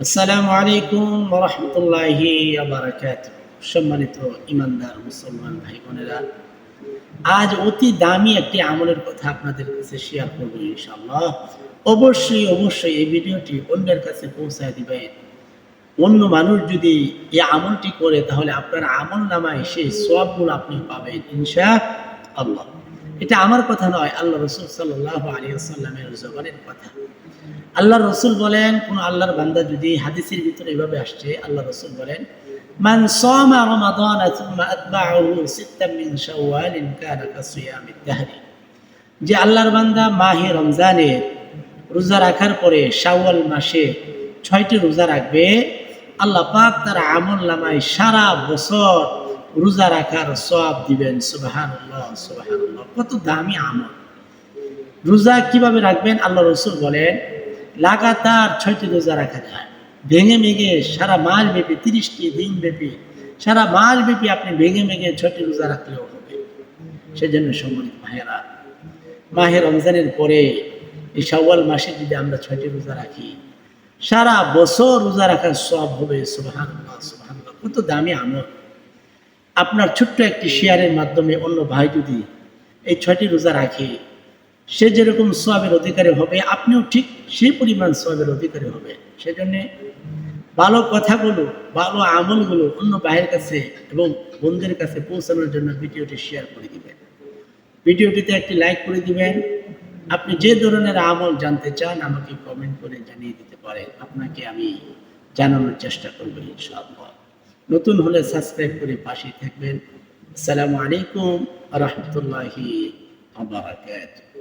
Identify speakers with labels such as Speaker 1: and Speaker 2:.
Speaker 1: আসসালামু আলাইকুম রহমতুল্লাহি সম্মানিত ইমানদার মুসলমান ভাই বোনেরা, আজ অতি দামি একটি আমলের কথা আপনাদের কাছে শেয়ার করব ইনশাআল্লাহ। অবশ্যই অবশ্যই এই ভিডিওটি অন্যের কাছে পৌঁছায় দিবেন। অন্য মানুষ যদি এই আমলটি করে, তাহলে আপনার আমল নামায় সেই সবগুলো আপনি পাবেন ইনশা আল্লাহ এটা আমার কথা নয় আল্লাহ রসুল সাল্লাহ আলিয়া সাল্লামের জবানের কথা। আল্লাহ রসুল বলেন, কোন আল্লাহর বান্দা যদি হাদিসের ভিতরে এভাবে আসছে আল্লাহ রসুল বলেন, মান সামা রমাদান দাহরি যে আল্লাহর বান্দা মাহে রমজানের রোজা রাখার পরে শাওয়াল মাসে ছয়টি রোজা রাখবে, আল্লাহ পাক তার আমল নামায় সারা বছর রোজা রাখার সব দিবেন, সুবহানাল্লাহ কত দামি আমল। রোজা কীভাবে রাখবেন? আল্লাহ রসুল বলেন, লাগাতার ছয়টি রোজা রাখা যায়। ভেঙে ভেঙে সারা মাস ব্যাপী, তিরিশটি দিন ব্যাপী, সারা মাস ব্যাপী আপনি ভেঙে ভেঙে ছয়টি রোজা রাখলেও হবে। সেজন্য সম্মানিত ভাইয়েরা, মাহে রমজানের পরে এই শাওয়াল মাসে যদি আমরা ছয়টি রোজা রাখি, সারা বছর রোজা রাখার সব হবে সুবাহান সুবাহান কত দামি আমল। আপনার ছোট্ট একটি শেয়ারের মাধ্যমে অন্য ভাই যদি এই ছয়টি রোজা রাখে, সে যেরকম সোয়াবের অধিকারী হবে, আপনিও ঠিক সেই পরিমাণ সোয়াবের অধিকারী হবে। সেজন্যে ভালো কথাগুলো, ভালো আমলগুলো অন্য ভাইয়ের কাছে এবং বন্ধুদের কাছে পৌঁছানোর জন্য ভিডিওটি শেয়ার করে দিবেন। ভিডিওটিতে একটি লাইক করে দিবেন। আপনি যে ধরনের আমল জানতে চান, আমাকে কমেন্ট করে জানিয়ে দিতে পারেন। আপনাকে আমি জানানোর চেষ্টা করব ইনশাআল্লাহ। নতুন হলে সাবস্ক্রাইব করে পাশে থাকবেন। আসসালামু আলাইকুম রহমতুল্লাহি আবরাকাতুহ